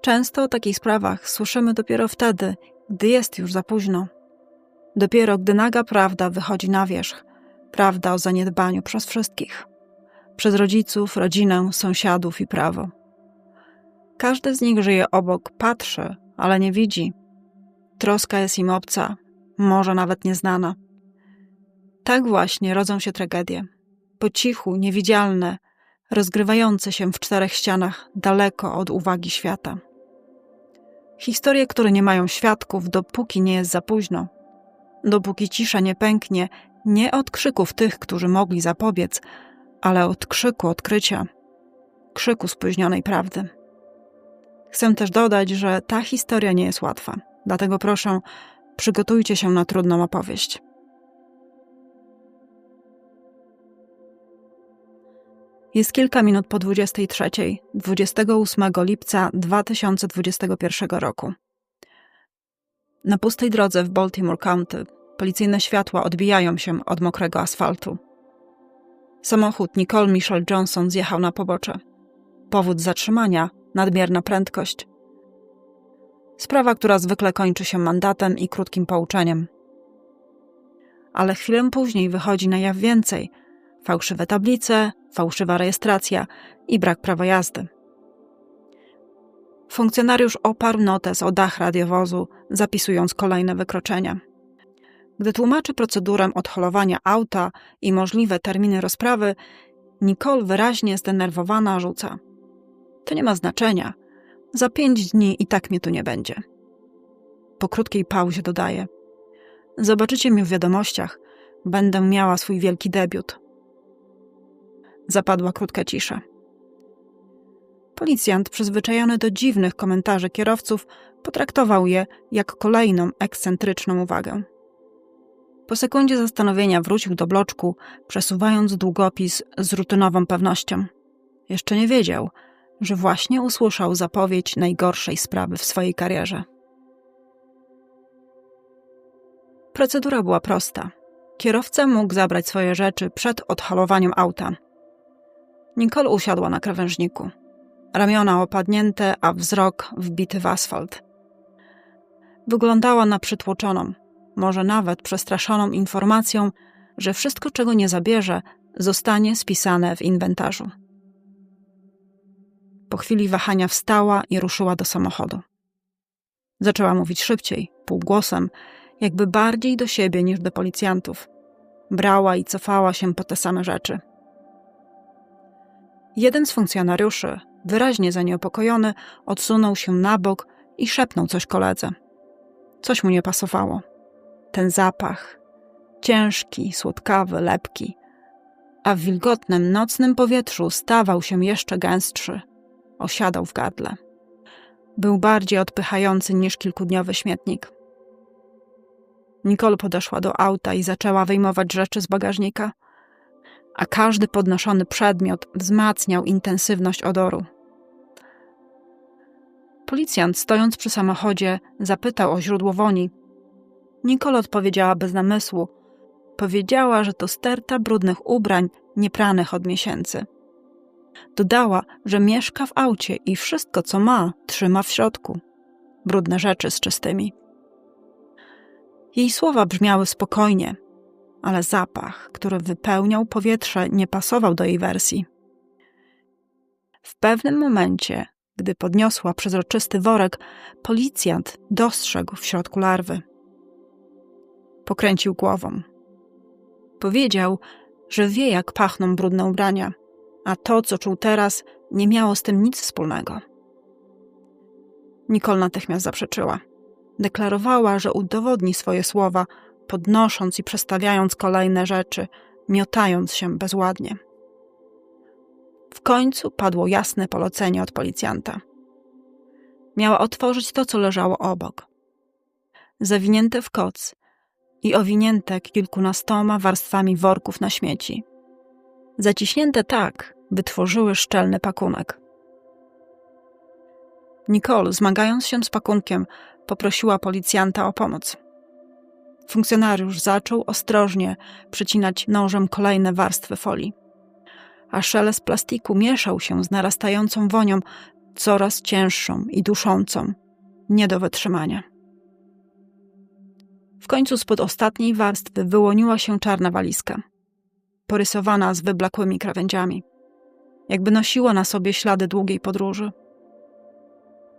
Często o takich sprawach słyszymy dopiero wtedy, gdy jest już za późno. Dopiero gdy naga prawda wychodzi na wierzch, prawda o zaniedbaniu przez wszystkich przez rodziców, rodzinę, sąsiadów i prawo. Każdy z nich żyje obok, patrzy, ale nie widzi. Troska jest im obca, może nawet nieznana. Tak właśnie rodzą się tragedie. Po cichu, niewidzialne, rozgrywające się w czterech ścianach, daleko od uwagi świata. Historie, które nie mają świadków, dopóki nie jest za późno. Dopóki cisza nie pęknie, nie od krzyków tych, którzy mogli zapobiec, ale od krzyku odkrycia, krzyku spóźnionej prawdy. Chcę też dodać, że ta historia nie jest łatwa, dlatego proszę, przygotujcie się na trudną opowieść. Jest kilka minut po 23, 28 lipca 2021 roku. Na pustej drodze w Baltimore County policyjne światła odbijają się od mokrego asfaltu. Samochód Nicole Michelle Johnson zjechał na pobocze. Powód zatrzymania nadmierna prędkość. Sprawa, która zwykle kończy się mandatem i krótkim pouczeniem. Ale chwilę później wychodzi na jaw więcej: fałszywe tablice, fałszywa rejestracja i brak prawa jazdy. Funkcjonariusz oparł notes o dach radiowozu, zapisując kolejne wykroczenia. Gdy tłumaczy procedurę odholowania auta i możliwe terminy rozprawy, Nicole wyraźnie zdenerwowana rzuca. To nie ma znaczenia. Za pięć dni i tak mnie tu nie będzie. Po krótkiej pauzie dodaje. Zobaczycie mnie w wiadomościach. Będę miała swój wielki debiut. Zapadła krótka cisza. Policjant, przyzwyczajony do dziwnych komentarzy kierowców, potraktował je jak kolejną ekscentryczną uwagę. Po sekundzie zastanowienia wrócił do bloczku, przesuwając długopis z rutynową pewnością. Jeszcze nie wiedział, że właśnie usłyszał zapowiedź najgorszej sprawy w swojej karierze. Procedura była prosta. Kierowca mógł zabrać swoje rzeczy przed odhalowaniem auta. Nicole usiadła na krawężniku. Ramiona opadnięte, a wzrok wbity w asfalt. Wyglądała na przytłoczoną, może nawet przestraszoną informacją, że wszystko, czego nie zabierze, zostanie spisane w inwentarzu. Po chwili wahania wstała i ruszyła do samochodu. Zaczęła mówić szybciej, półgłosem, jakby bardziej do siebie niż do policjantów. Brała i cofała się po te same rzeczy. Jeden z funkcjonariuszy, wyraźnie zaniepokojony, odsunął się na bok i szepnął coś koledze. Coś mu nie pasowało ten zapach. Ciężki, słodkawy, lepki. A w wilgotnym, nocnym powietrzu stawał się jeszcze gęstszy. Osiadał w gardle. Był bardziej odpychający niż kilkudniowy śmietnik. Nicole podeszła do auta i zaczęła wyjmować rzeczy z bagażnika, a każdy podnoszony przedmiot wzmacniał intensywność odoru. Policjant, stojąc przy samochodzie, zapytał o źródło woni, Nicole odpowiedziała bez namysłu. Powiedziała, że to sterta brudnych ubrań, niepranych od miesięcy. Dodała, że mieszka w aucie i wszystko, co ma, trzyma w środku. Brudne rzeczy z czystymi. Jej słowa brzmiały spokojnie, ale zapach, który wypełniał powietrze, nie pasował do jej wersji. W pewnym momencie, gdy podniosła przezroczysty worek, policjant dostrzegł w środku larwy. Pokręcił głową. Powiedział, że wie, jak pachną brudne ubrania, a to, co czuł teraz, nie miało z tym nic wspólnego. Nicole natychmiast zaprzeczyła. Deklarowała, że udowodni swoje słowa, podnosząc i przestawiając kolejne rzeczy, miotając się bezładnie. W końcu padło jasne polecenie od policjanta. Miała otworzyć to, co leżało obok. Zawinięte w koc, i owinięte kilkunastoma warstwami worków na śmieci. Zaciśnięte tak, by tworzyły szczelny pakunek. Nicole, zmagając się z pakunkiem, poprosiła policjanta o pomoc. Funkcjonariusz zaczął ostrożnie przycinać nożem kolejne warstwy folii. A szelest plastiku mieszał się z narastającą wonią, coraz cięższą i duszącą, nie do wytrzymania. W końcu spod ostatniej warstwy wyłoniła się czarna walizka, porysowana z wyblakłymi krawędziami, jakby nosiła na sobie ślady długiej podróży.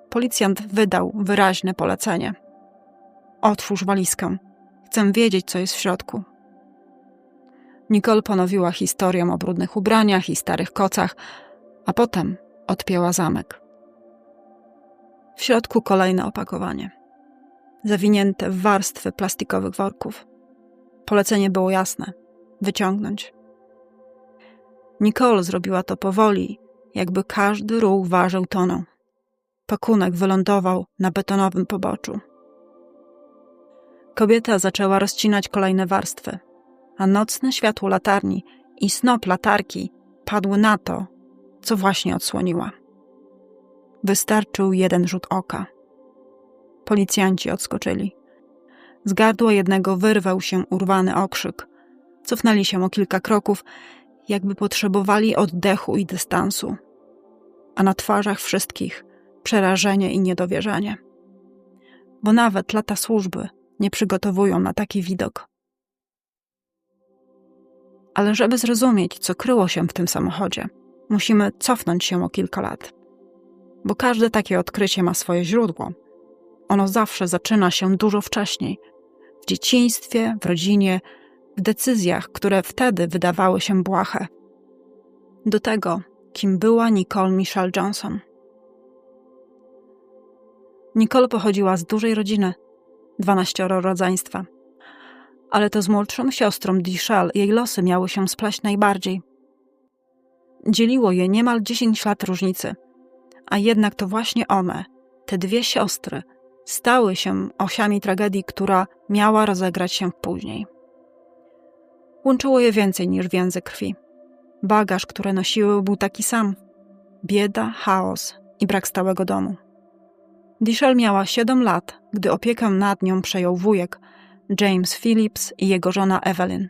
Policjant wydał wyraźne polecenie. Otwórz walizkę. Chcę wiedzieć, co jest w środku. Nicole ponowiła historię o brudnych ubraniach i starych kocach, a potem odpięła zamek. W środku kolejne opakowanie, zawinięte w warstwy plastikowych worków. Polecenie było jasne wyciągnąć. Nicole zrobiła to powoli, jakby każdy ruch ważył toną. Pakunek wylądował na betonowym poboczu. Kobieta zaczęła rozcinać kolejne warstwy, a nocne światło latarni i snop latarki padły na to, co właśnie odsłoniła. Wystarczył jeden rzut oka. Policjanci odskoczyli. Z gardła jednego wyrwał się urwany okrzyk. Cofnęli się o kilka kroków, jakby potrzebowali oddechu i dystansu. A na twarzach wszystkich przerażenie i niedowierzanie. Bo nawet lata służby nie przygotowują na taki widok. Ale żeby zrozumieć, co kryło się w tym samochodzie, musimy cofnąć się o kilka lat. Bo każde takie odkrycie ma swoje źródło. Ono zawsze zaczyna się dużo wcześniej w dzieciństwie, w rodzinie, w decyzjach, które wtedy wydawały się błahe. Do tego, kim była Nicole Michelle Johnson. Nicole pochodziła z dużej rodziny, dwanaścioro rodzeństwa. Ale to z młodszą siostrą Dichelle jej losy miały się spleść najbardziej. Dzieliło je niemal dziesięć lat różnicy, a jednak to właśnie one, te dwie siostry, stały się osiami tragedii, która miała rozegrać się później. Łączyło je więcej niż więzy krwi. Bagaż, który nosiły, był taki sam: bieda, chaos i brak stałego domu. Dichelle miała 7 lat, gdy opiekę nad nią przejął wujek James Phillips i jego żona Evelyn.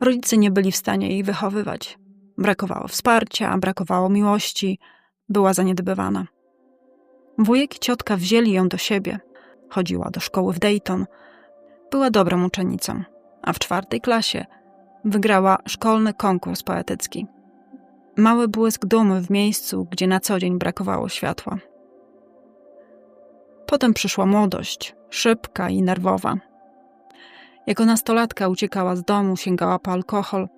Rodzice nie byli w stanie jej wychowywać. Brakowało wsparcia, brakowało miłości, była zaniedbywana. Wujek i ciotka wzięli ją do siebie. Chodziła do szkoły w Dayton. Była dobrą uczennicą, a w czwartej klasie wygrała szkolny konkurs poetycki. Mały błysk dumy w miejscu, gdzie na co dzień brakowało światła. Potem przyszła młodość, szybka i nerwowa. Jako nastolatka uciekała z domu, sięgała po alkohol,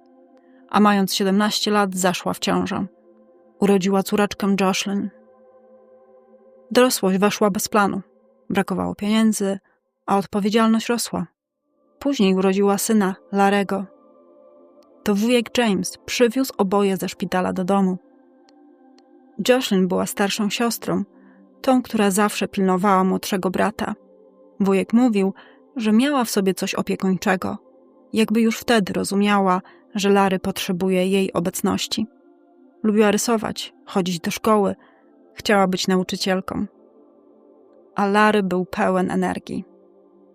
a mając 17 lat zaszła w ciążę. Urodziła córeczkę Joshlyn. Dorosłość weszła bez planu. Brakowało pieniędzy, a odpowiedzialność rosła. Później urodziła syna, Larego. To wujek James przywiózł oboje ze szpitala do domu. Joshlyn była starszą siostrą, tą, która zawsze pilnowała młodszego brata. Wujek mówił, że miała w sobie coś opiekuńczego, jakby już wtedy rozumiała, że Lary potrzebuje jej obecności. Lubiła rysować, chodzić do szkoły, chciała być nauczycielką. A Lary był pełen energii.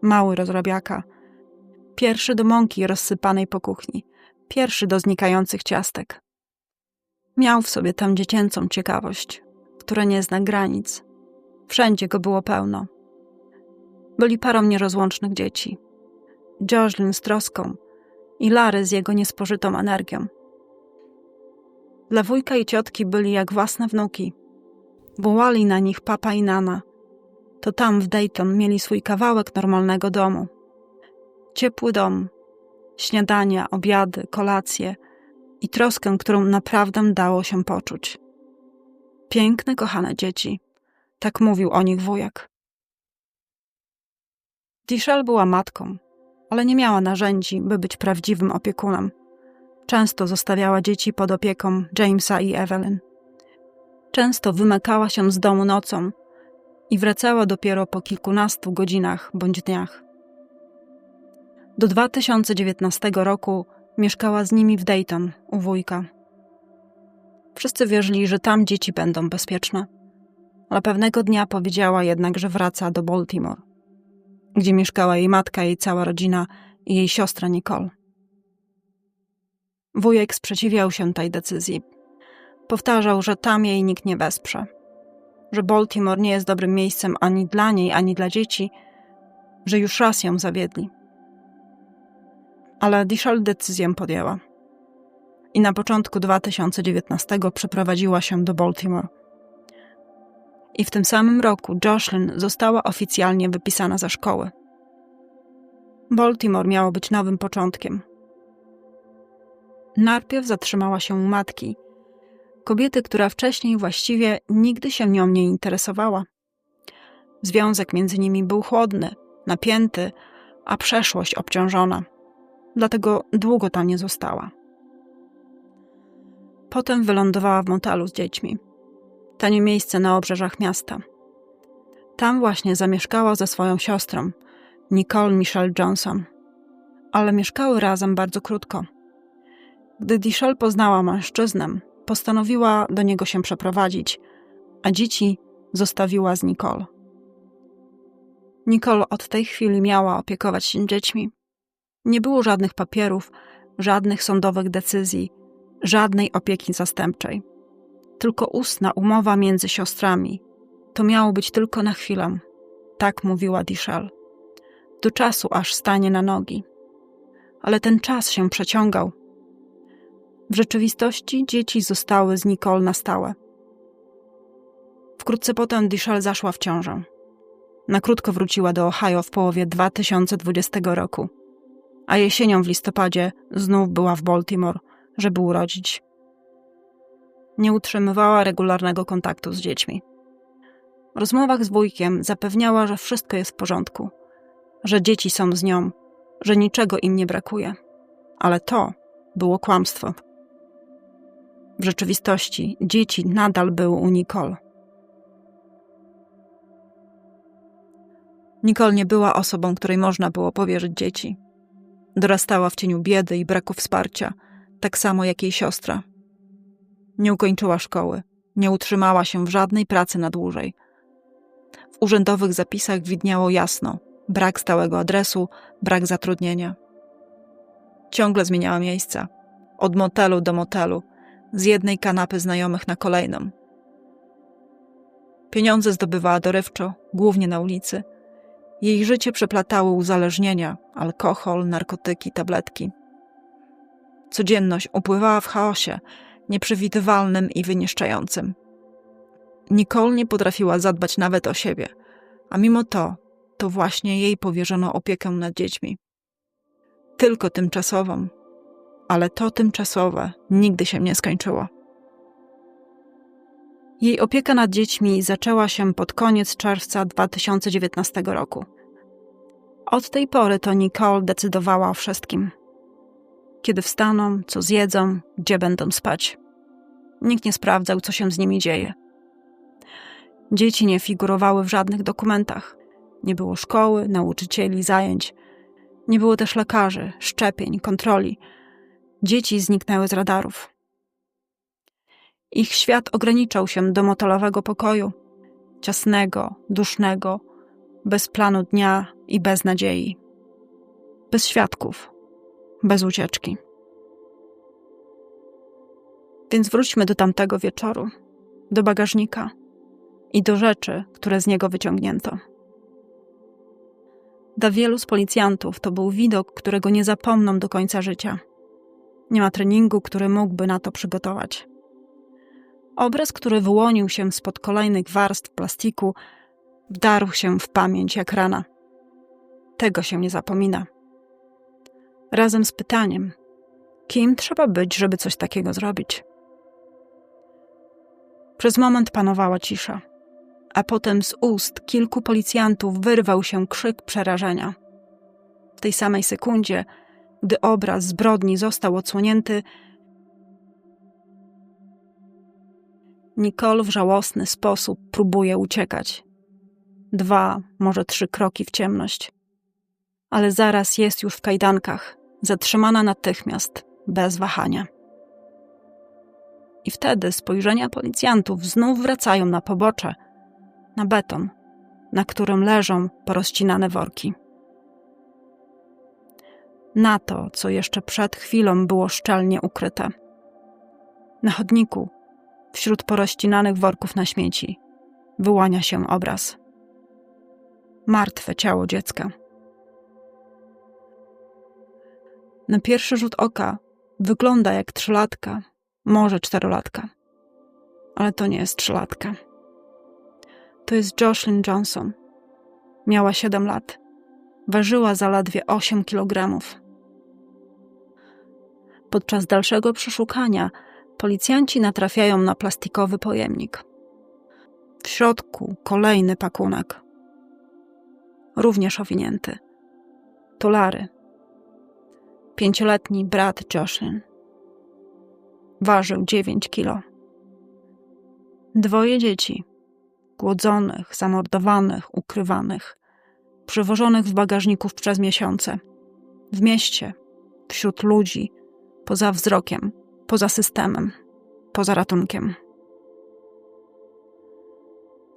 Mały rozrabiaka. Pierwszy do mąki rozsypanej po kuchni. Pierwszy do znikających ciastek. Miał w sobie tę dziecięcą ciekawość, która nie zna granic, Wszędzie go było pełno. Byli parą nierozłącznych dzieci. Jocelyn z troską i Lary z jego niespożytą energią. Dla wujka i ciotki byli jak własne wnuki. Wołali na nich papa i nana. To tam w Dayton mieli swój kawałek normalnego domu. Ciepły dom, śniadania, obiady, kolacje i troskę, którą naprawdę dało się poczuć. Piękne, kochane dzieci – tak mówił o nich wujek. Dichelle była matką, ale nie miała narzędzi, by być prawdziwym opiekunem. Często zostawiała dzieci pod opieką Jamesa i Evelyn. Często wymykała się z domu nocą i wracała dopiero po kilkunastu godzinach bądź dniach. Do 2019 roku mieszkała z nimi w Dayton u wujka. Wszyscy wierzyli, że tam dzieci będą bezpieczne ale pewnego dnia powiedziała jednak, że wraca do Baltimore, gdzie mieszkała jej matka, jej cała rodzina i jej siostra Nicole. Wujek sprzeciwiał się tej decyzji. Powtarzał, że tam jej nikt nie wesprze, że Baltimore nie jest dobrym miejscem ani dla niej, ani dla dzieci, że już raz ją zawiedli. Ale Dishal decyzję podjęła. I na początku 2019 przeprowadziła się do Baltimore. I w tym samym roku Jocelyn została oficjalnie wypisana ze szkoły. Baltimore miało być nowym początkiem. Najpierw zatrzymała się u matki, kobiety, która wcześniej właściwie nigdy się nią nie interesowała. Związek między nimi był chłodny, napięty, a przeszłość obciążona. Dlatego długo tam nie została. Potem wylądowała w motelu z dziećmi. Tanie miejsce na obrzeżach miasta. Tam właśnie zamieszkała ze swoją siostrą, Nicole Michelle Johnson. Ale mieszkały razem bardzo krótko. Gdy Dichelle poznała mężczyznę, postanowiła do niego się przeprowadzić, a dzieci zostawiła z Nicole. Nicole od tej chwili miała opiekować się dziećmi. Nie było żadnych papierów, żadnych sądowych decyzji, żadnej opieki zastępczej. Tylko ustna umowa między siostrami. To miało być tylko na chwilę. Tak mówiła Dichelle. Do czasu, aż stanie na nogi. Ale ten czas się przeciągał. W rzeczywistości dzieci zostały z Nicole na stałe. Wkrótce potem Dichelle zaszła w ciążę. Na krótko wróciła do Ohio w połowie 2020 roku, a jesienią w listopadzie znów była w Baltimore, żeby urodzić. Nie utrzymywała regularnego kontaktu z dziećmi. W rozmowach z wujkiem zapewniała, że wszystko jest w porządku, że dzieci są z nią, że niczego im nie brakuje. Ale to było kłamstwo. W rzeczywistości dzieci nadal były u Nicole. Nicole nie była osobą, której można było powierzyć dzieci. Dorastała w cieniu biedy i braku wsparcia, tak samo jak jej siostra. Nie ukończyła szkoły, nie utrzymała się w żadnej pracy na dłużej. W urzędowych zapisach widniało jasno brak stałego adresu, brak zatrudnienia. Ciągle zmieniała miejsca, od motelu do motelu, z jednej kanapy znajomych na kolejną. Pieniądze zdobywała dorywczo, głównie na ulicy. Jej życie przeplatały uzależnienia, alkohol, narkotyki, tabletki. Codzienność upływała w chaosie, nieprzewidywalnym i wyniszczającym. Nicole nie potrafiła zadbać nawet o siebie, a mimo to, to właśnie jej powierzono opiekę nad dziećmi. Tylko tymczasową, ale to tymczasowe nigdy się nie skończyło. Jej opieka nad dziećmi zaczęła się pod koniec czerwca 2019 roku. Od tej pory to Nicole decydowała o wszystkim. Kiedy wstaną, co zjedzą, gdzie będą spać. Nikt nie sprawdzał, co się z nimi dzieje. Dzieci nie figurowały w żadnych dokumentach. Nie było szkoły, nauczycieli, zajęć. Nie było też lekarzy, szczepień, kontroli – Dzieci zniknęły z radarów. Ich świat ograniczał się do motelowego pokoju, ciasnego, dusznego, bez planu dnia i bez nadziei. Bez świadków, bez ucieczki. Więc wróćmy do tamtego wieczoru, do bagażnika i do rzeczy, które z niego wyciągnięto. Dla wielu z policjantów to był widok, którego nie zapomną do końca życia – nie ma treningu, który mógłby na to przygotować. Obraz, który wyłonił się spod kolejnych warstw plastiku, wdarł się w pamięć jak rana. Tego się nie zapomina. Razem z pytaniem, kim trzeba być, żeby coś takiego zrobić? Przez moment panowała cisza, a potem z ust kilku policjantów wyrwał się krzyk przerażenia. W tej samej sekundzie gdy obraz zbrodni został odsłonięty, Nicole w żałosny sposób próbuje uciekać. Dwa, może trzy kroki w ciemność. Ale zaraz jest już w kajdankach, zatrzymana natychmiast, bez wahania. I wtedy spojrzenia policjantów znów wracają na pobocze, na beton, na którym leżą porozcinane worki na to, co jeszcze przed chwilą było szczelnie ukryte. Na chodniku, Wśród porościnanych worków na śmieci wyłania się obraz. Martwe ciało dziecka. Na pierwszy rzut oka wygląda jak trzylatka, może czterolatka. Ale to nie jest trzylatka. To jest Jocelyn Johnson. Miała 7 lat. Ważyła zaledwie 8 kilogramów. Podczas dalszego przeszukania policjanci natrafiają na plastikowy pojemnik. W środku kolejny pakunek. Również owinięty. To Lary. Pięcioletni brat Jocelyn. Ważył 9 kilo. Dwoje dzieci. Głodzonych, zamordowanych, ukrywanych. Przewożonych w bagażników przez miesiące. W mieście, wśród ludzi, poza wzrokiem, poza systemem, poza ratunkiem.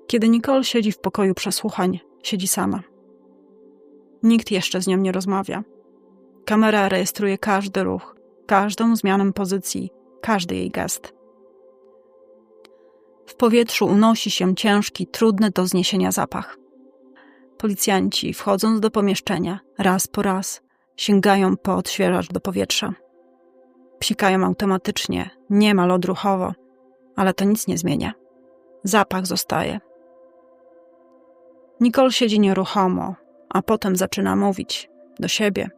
Kiedy Nicole siedzi w pokoju przesłuchań, siedzi sama. Nikt jeszcze z nią nie rozmawia. Kamera rejestruje każdy ruch, każdą zmianę pozycji, każdy jej gest. W powietrzu unosi się ciężki, trudny do zniesienia zapach. Policjanci, wchodząc do pomieszczenia, raz po raz, sięgają po odświeżacz do powietrza. Psikają automatycznie, niemal odruchowo, ale to nic nie zmienia. Zapach zostaje. Nicole siedzi nieruchomo, a potem zaczyna mówić do siebie.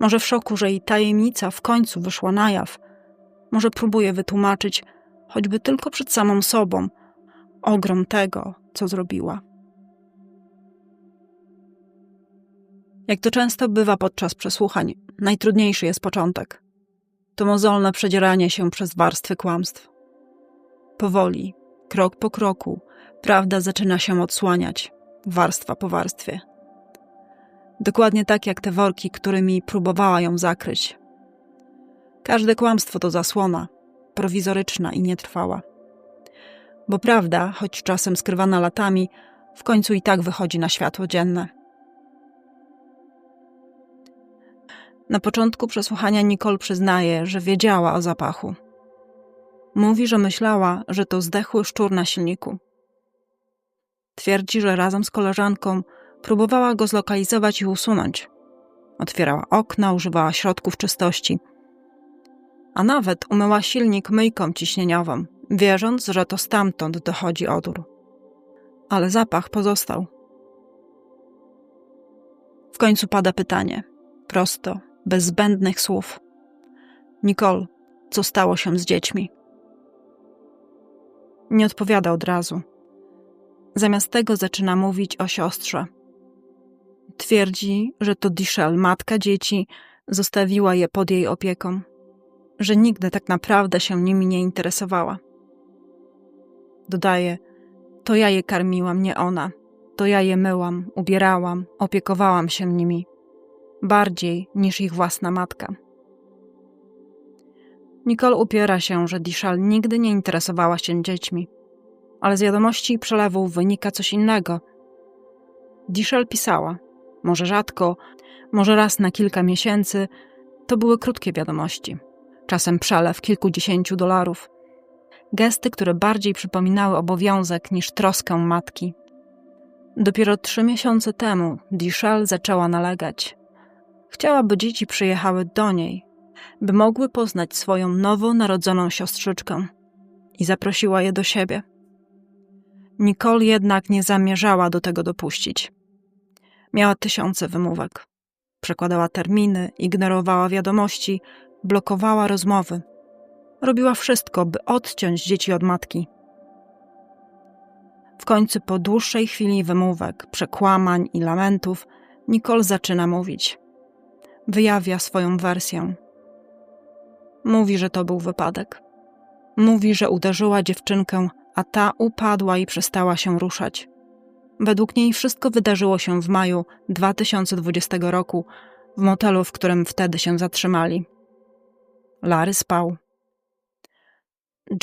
Może w szoku, że jej tajemnica w końcu wyszła na jaw. Może próbuje wytłumaczyć, choćby tylko przed samą sobą, ogrom tego, co zrobiła. Jak to często bywa podczas przesłuchań, najtrudniejszy jest początek. To mozolne przedzieranie się przez warstwy kłamstw. Powoli, krok po kroku, prawda zaczyna się odsłaniać, warstwa po warstwie. Dokładnie tak jak te worki, którymi próbowała ją zakryć. Każde kłamstwo to zasłona, prowizoryczna i nietrwała. Bo prawda, choć czasem skrywana latami, w końcu i tak wychodzi na światło dzienne. Na początku przesłuchania Nicole przyznaje, że wiedziała o zapachu. Mówi, że myślała, że to zdechły szczur na silniku. Twierdzi, że razem z koleżanką próbowała go zlokalizować i usunąć. Otwierała okna, używała środków czystości. A nawet umyła silnik myjką ciśnieniową, wierząc, że to stamtąd dochodzi odór. Ale zapach pozostał. W końcu pada pytanie, prosto, bez zbędnych słów. Nicole, co stało się z dziećmi? Nie odpowiada od razu. Zamiast tego zaczyna mówić o siostrze. Twierdzi, że to Dichelle, matka dzieci, zostawiła je pod jej opieką, że nigdy tak naprawdę się nimi nie interesowała. Dodaje, to ja je karmiłam, nie ona. To ja je myłam, ubierałam, opiekowałam się nimi bardziej niż ich własna matka. Nicole upiera się, że Dishal nigdy nie interesowała się dziećmi, ale z wiadomości i przelewów wynika coś innego. Dishal pisała, może rzadko, może raz na kilka miesięcy, to były krótkie wiadomości, czasem przelew kilkudziesięciu dolarów. Gesty, które bardziej przypominały obowiązek niż troskę matki. Dopiero trzy miesiące temu Dishal zaczęła nalegać. Chciała, by dzieci przyjechały do niej, by mogły poznać swoją nowo narodzoną siostrzyczkę i zaprosiła je do siebie. Nicole jednak nie zamierzała do tego dopuścić. Miała tysiące wymówek. Przekładała terminy, ignorowała wiadomości, blokowała rozmowy. Robiła wszystko, by odciąć dzieci od matki. W końcu, po dłuższej chwili wymówek, przekłamań i lamentów, Nicole zaczyna mówić wyjawia swoją wersję. Mówi, że to był wypadek. Mówi, że uderzyła dziewczynkę, a ta upadła i przestała się ruszać. Według niej wszystko wydarzyło się w maju 2020 roku w motelu, w którym wtedy się zatrzymali. Larry spał.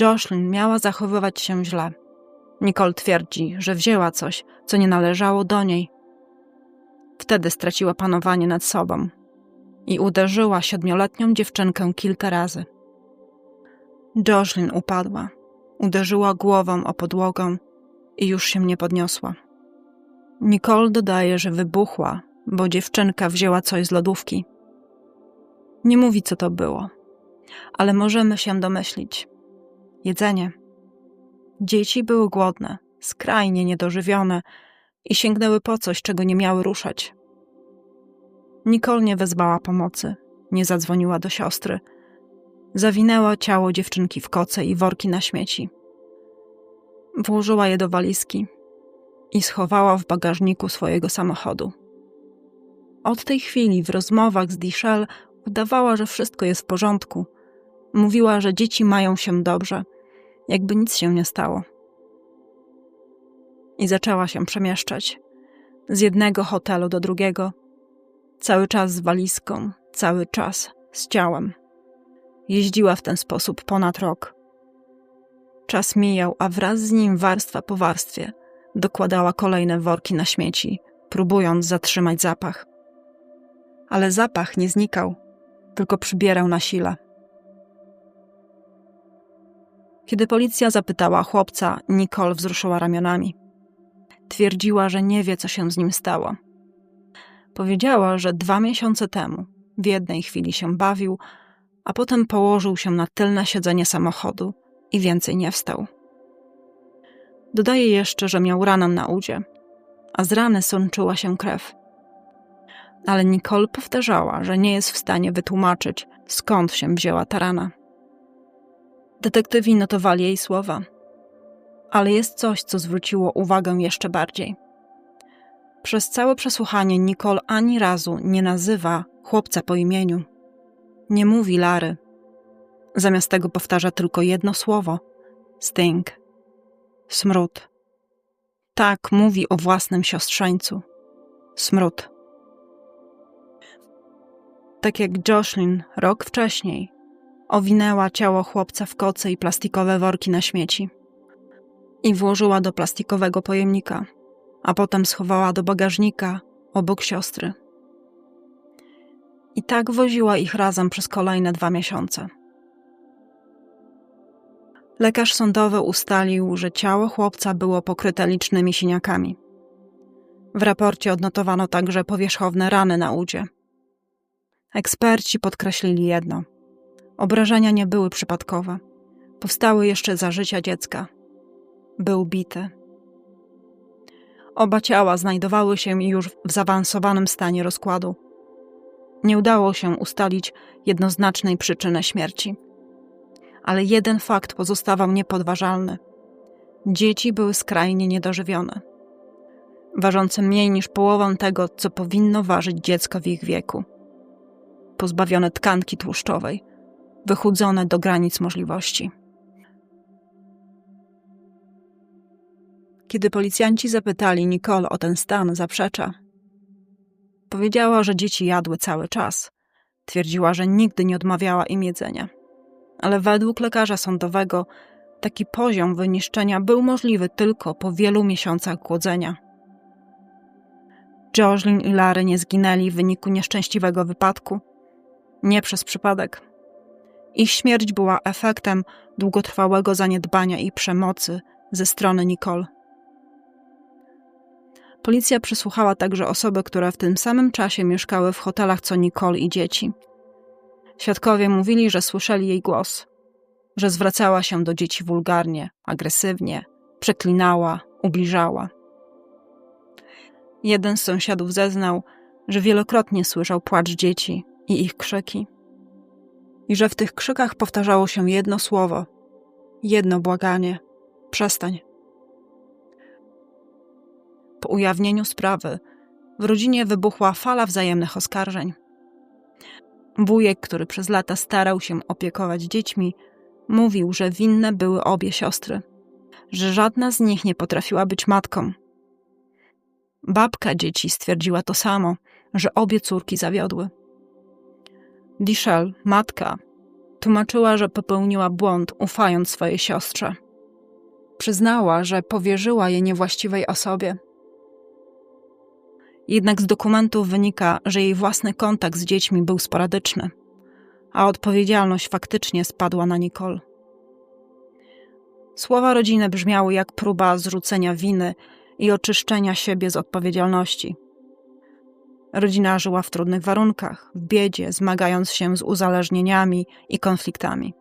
Jocelyn miała zachowywać się źle. Nicole twierdzi, że wzięła coś, co nie należało do niej. Wtedy straciła panowanie nad sobą i uderzyła siedmioletnią dziewczynkę kilka razy. Jocelyn upadła. Uderzyła głową o podłogę i już się nie podniosła. Nicole dodaje, że wybuchła, bo dziewczynka wzięła coś z lodówki. Nie mówi, co to było, ale możemy się domyślić. Jedzenie. Dzieci były głodne, skrajnie niedożywione i sięgnęły po coś, czego nie miały ruszać. Nicole nie wezwała pomocy, nie zadzwoniła do siostry. Zawinęła ciało dziewczynki w koce i worki na śmieci. Włożyła je do walizki i schowała w bagażniku swojego samochodu. Od tej chwili w rozmowach z Dichel udawała, że wszystko jest w porządku. Mówiła, że dzieci mają się dobrze, jakby nic się nie stało. I zaczęła się przemieszczać z jednego hotelu do drugiego, cały czas z walizką, cały czas z ciałem. Jeździła w ten sposób ponad rok. Czas mijał, a wraz z nim warstwa po warstwie dokładała kolejne worki na śmieci, próbując zatrzymać zapach. Ale zapach nie znikał, tylko przybierał na sile. Kiedy policja zapytała chłopca, Nicole wzruszyła ramionami. Twierdziła, że nie wie, co się z nim stało. Powiedziała, że dwa miesiące temu w jednej chwili się bawił, a potem położył się na tylne siedzenie samochodu i więcej nie wstał. Dodaje jeszcze, że miał ranę na udzie, a z rany sączyła się krew. Ale Nicole powtarzała, że nie jest w stanie wytłumaczyć, skąd się wzięła ta rana. Detektywi notowali jej słowa, ale jest coś, co zwróciło uwagę jeszcze bardziej. Przez całe przesłuchanie Nicole ani razu nie nazywa chłopca po imieniu. Nie mówi Lary. Zamiast tego powtarza tylko jedno słowo: stink. Smród. Tak mówi o własnym siostrzeńcu. Smród. Tak jak Jocelyn rok wcześniej owinęła ciało chłopca w koce i plastikowe worki na śmieci i włożyła do plastikowego pojemnika, a potem schowała do bagażnika obok siostry. I tak woziła ich razem przez kolejne dwa miesiące. Lekarz sądowy ustalił, że ciało chłopca było pokryte licznymi siniakami. W raporcie odnotowano także powierzchowne rany na udzie. Eksperci podkreślili jedno: obrażenia nie były przypadkowe. Powstały jeszcze za życia dziecka. Był bity. Oba ciała znajdowały się już w zaawansowanym stanie rozkładu. Nie udało się ustalić jednoznacznej przyczyny śmierci ale jeden fakt pozostawał niepodważalny. Dzieci były skrajnie niedożywione, ważące mniej niż połowę tego, co powinno ważyć dziecko w ich wieku. Pozbawione tkanki tłuszczowej, wychudzone do granic możliwości. Kiedy policjanci zapytali Nicole o ten stan, zaprzecza. Powiedziała, że dzieci jadły cały czas. Twierdziła, że nigdy nie odmawiała im jedzenia ale według lekarza sądowego taki poziom wyniszczenia był możliwy tylko po wielu miesiącach głodzenia. Jocelyn i Larry nie zginęli w wyniku nieszczęśliwego wypadku, nie przez przypadek. Ich śmierć była efektem długotrwałego zaniedbania i przemocy ze strony Nicole. Policja przesłuchała także osoby, które w tym samym czasie mieszkały w hotelach co Nicole i dzieci. Świadkowie mówili, że słyszeli jej głos, że zwracała się do dzieci wulgarnie, agresywnie, przeklinała, ubliżała. Jeden z sąsiadów zeznał, że wielokrotnie słyszał płacz dzieci i ich krzyki. I że w tych krzykach powtarzało się jedno słowo, jedno błaganie: przestań. Po ujawnieniu sprawy w rodzinie wybuchła fala wzajemnych oskarżeń. Wujek, który przez lata starał się opiekować dziećmi, mówił, że winne były obie siostry, że żadna z nich nie potrafiła być matką. Babka dzieci stwierdziła to samo, że obie córki zawiodły. Dichel, matka, tłumaczyła, że popełniła błąd, ufając swojej siostrze. Przyznała, że powierzyła je niewłaściwej osobie jednak z dokumentów wynika, że jej własny kontakt z dziećmi był sporadyczny, a odpowiedzialność faktycznie spadła na Nicole. Słowa rodziny brzmiały jak próba zrzucenia winy i oczyszczenia siebie z odpowiedzialności. Rodzina żyła w trudnych warunkach, w biedzie, zmagając się z uzależnieniami i konfliktami.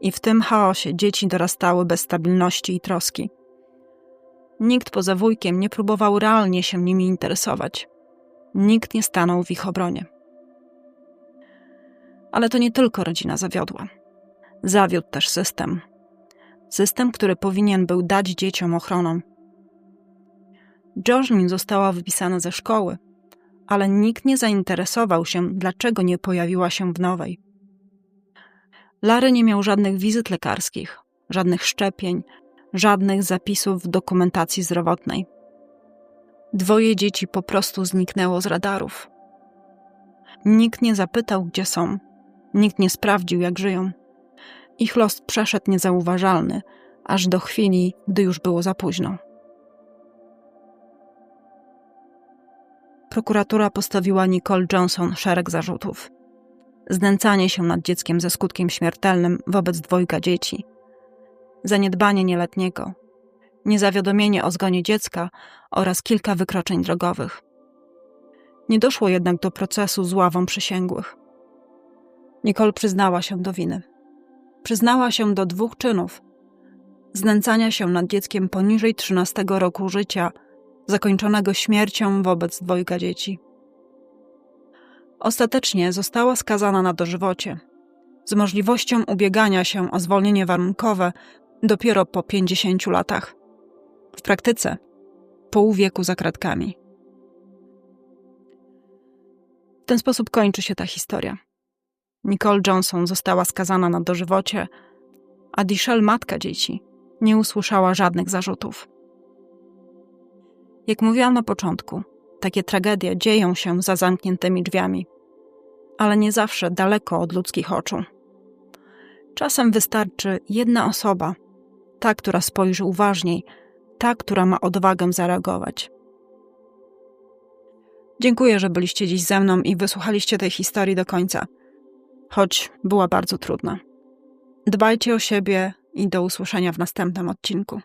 I w tym chaosie dzieci dorastały bez stabilności i troski. Nikt poza wujkiem nie próbował realnie się nimi interesować. Nikt nie stanął w ich obronie. Ale to nie tylko rodzina zawiodła. Zawiódł też system. System, który powinien był dać dzieciom ochronę. Jocelyn została wypisana ze szkoły, ale nikt nie zainteresował się, dlaczego nie pojawiła się w nowej. Larry nie miał żadnych wizyt lekarskich, żadnych szczepień, żadnych zapisów w dokumentacji zdrowotnej. Dwoje dzieci po prostu zniknęło z radarów. Nikt nie zapytał, gdzie są, nikt nie sprawdził, jak żyją. Ich los przeszedł niezauważalny, aż do chwili, gdy już było za późno. Prokuratura postawiła Nicole Johnson szereg zarzutów. Znęcanie się nad dzieckiem ze skutkiem śmiertelnym wobec dwojga dzieci, zaniedbanie nieletniego, niezawiadomienie o zgonie dziecka oraz kilka wykroczeń drogowych. Nie doszło jednak do procesu z ławą przysięgłych. Nicole przyznała się do winy. Przyznała się do dwóch czynów: znęcania się nad dzieckiem poniżej 13 roku życia, zakończonego śmiercią wobec dwojga dzieci. Ostatecznie została skazana na dożywocie, z możliwością ubiegania się o zwolnienie warunkowe dopiero po 50 latach. W praktyce pół wieku za kratkami. W ten sposób kończy się ta historia. Nicole Johnson została skazana na dożywocie, a Dichelle, matka dzieci, nie usłyszała żadnych zarzutów. Jak mówiłam na początku, takie tragedie dzieją się za zamkniętymi drzwiami, ale nie zawsze daleko od ludzkich oczu. Czasem wystarczy jedna osoba, ta, która spojrzy uważniej, ta, która ma odwagę zareagować. Dziękuję, że byliście dziś ze mną i wysłuchaliście tej historii do końca, choć była bardzo trudna. Dbajcie o siebie i do usłyszenia w następnym odcinku.